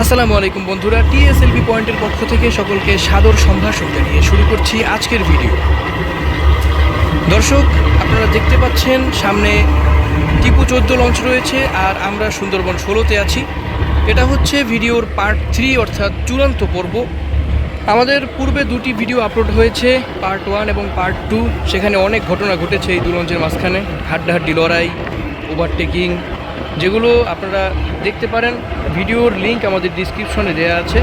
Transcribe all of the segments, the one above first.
আসসালামু আলাইকুম বন্ধুরা, টিএসএলবি পয়েন্টের পক্ষ থেকে সকলকে সাদর সম্ভাষণ জানিয়ে শুরু করছি আজকের ভিডিও। দর্শক, আপনারা দেখতে পাচ্ছেন, সামনে টিপু চোদ্দ লঞ্চ রয়েছে আর আমরা সুন্দরবন ষোলোতে আছি। এটা হচ্ছে ভিডিওর পার্ট থ্রি অর্থাৎ চূড়ান্ত পর্ব। আমাদের পূর্বে দুটি ভিডিও আপলোড হয়েছে পার্ট ওয়ান এবং পার্ট টু সেখানে অনেক ঘটনা ঘটেছে এই দু লঞ্চের মাঝখানে। হাড্ডাহাড্ডি লড়াই ওভারটেকিং যেগুলো আপনারা দেখতে পারেন, ভিডিওর লিঙ্ক আমাদের ডিসক্রিপশনে দেওয়া আছে।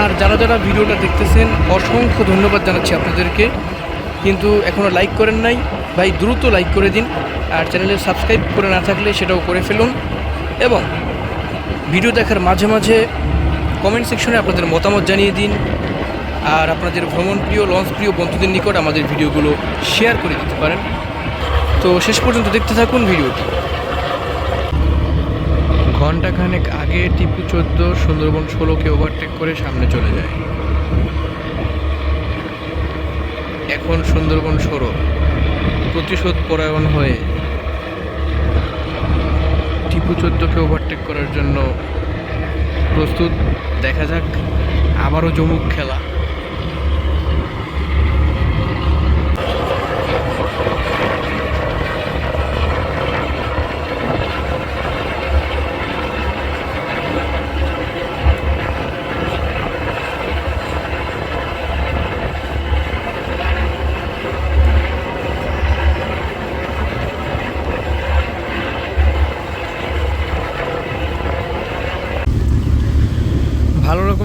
আর যারা যারা ভিডিওটা দেখতেছেন, অসংখ্য ধন্যবাদ জানাচ্ছি আপনাদেরকে। কিন্তু এখনও লাইক করেন নাই, ভাই দ্রুত লাইক করে দিন। আর চ্যানেলে সাবস্ক্রাইব করে না থাকলে সেটাও করে ফেলুন। এবং ভিডিও দেখার মাঝে মাঝে কমেন্ট সেকশনে আপনাদের মতামত জানিয়ে দিন। আর আপনাদের ভ্রমণ প্রিয় লঞ্চ প্রিয় বন্ধুদের নিকট আমাদের ভিডিওগুলো শেয়ার করে দিতে পারেন। তো শেষ পর্যন্ত দেখতে থাকুন ভিডিওটি ঘন্টাখানেক আগে টিপু চোদ্দ সুন্দরবন ষোলোকে ওভারটেক করে সামনে চলে যায়। এখন সুন্দরবন ষোলো। প্রতিশোধ পরায়ণ হয়ে টিপু চোদ্দকে ওভারটেক করার জন্য প্রস্তুত। দেখা যাক, আবারও জমুক খেলা।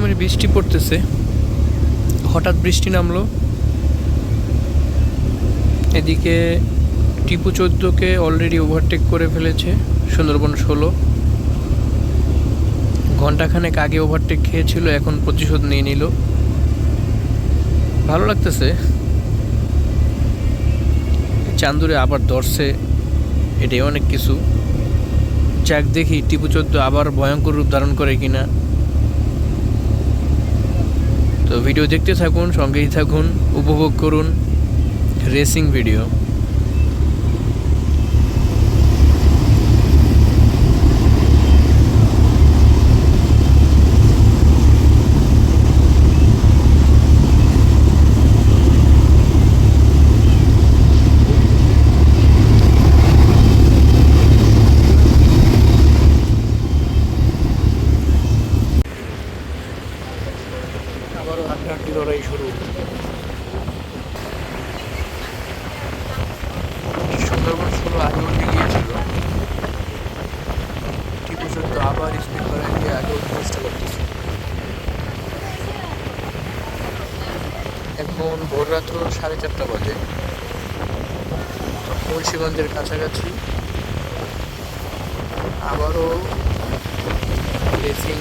রকমের বৃষ্টি পড়তেছে। হঠাৎ বৃষ্টি নামলো। এদিকে টিপু চোদ্দোকে অলরেডি ওভারটেক করে ফেলেছে সুন্দরবন ষোলো। ঘন্টাখানেক আগে ওভারটেক খেয়েছিল, এখন প্রতিশোধ নিয়ে নিল। ভালো লাগতেছে। চান্দুরে আবার ধরছে, এটাই অনেক কিছু। যাক দেখি, টিপু চোদ্দ আবার ভয়ঙ্কর রূপ ধারণ করে কিনা। তো ভিডিও দেখতে থাকুন সঙ্গেই থাকুন উপভোগ করুন রেসিং ভিডিও আবারও হাড্ডাহাড্ডি লড়াই শুরু সুন্দরবন ষোলো আগে উঠে গিয়েছিল টিপু চোদ্দ আবার স্পিড করায় গিয়ে আগে উঠতে চেষ্টা করতেছে এখন ভোর রাত সাড়ে চারটা বাজে। মুন্সিগঞ্জের কাছাকাছি আবারও রেসিং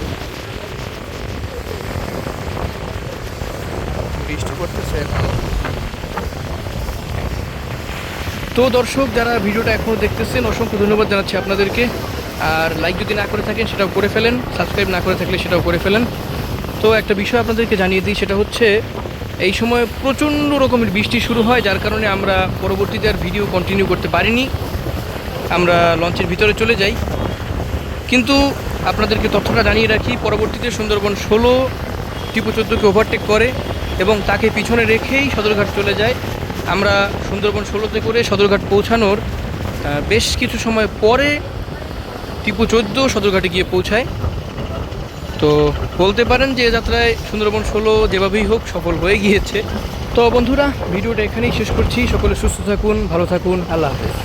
বৃষ্টি পড়তেছে এখন। তো দর্শক, যারা ভিডিওটা এখনও দেখতেছেন, অসংখ্য ধন্যবাদ জানাচ্ছি আপনাদেরকে। আর লাইক যদি না করে থাকেন, সেটাও করে ফেলেন। সাবস্ক্রাইব না করে থাকলে সেটাও করে ফেলেন। তো একটা বিষয় আপনাদেরকে জানিয়ে দিই, সেটা হচ্ছে এই সময় প্রচণ্ড রকমের বৃষ্টি শুরু হয়, যার কারণে আমরা পরবর্তীতে আর ভিডিও কন্টিনিউ করতে পারিনি। আমরা লঞ্চের ভিতরে চলে যাই। কিন্তু আপনাদেরকে তথ্যটা জানিয়ে রাখি, পরবর্তীতে সুন্দরবন ষোলো, টিপু চোদ্দোকে ওভারটেক করে এবং তাকে পিছনে রেখেই সদরঘাট চলে যায়। আমরা সুন্দরবন ষোলোতে করে সদরঘাট পৌঁছানোর বেশ কিছু সময় পরে টিপু চোদ্দ সদরঘাটে গিয়ে পৌঁছায়। তো বলতে পারেন যে যাত্রায় সুন্দরবন ষোলো যেভাবেই হোক সফল হয়ে গিয়েছে। তো বন্ধুরা, ভিডিওটা এখানেই শেষ করছি। সকলে সুস্থ থাকুন, ভালো থাকুন। আল্লাহ হাফেজ।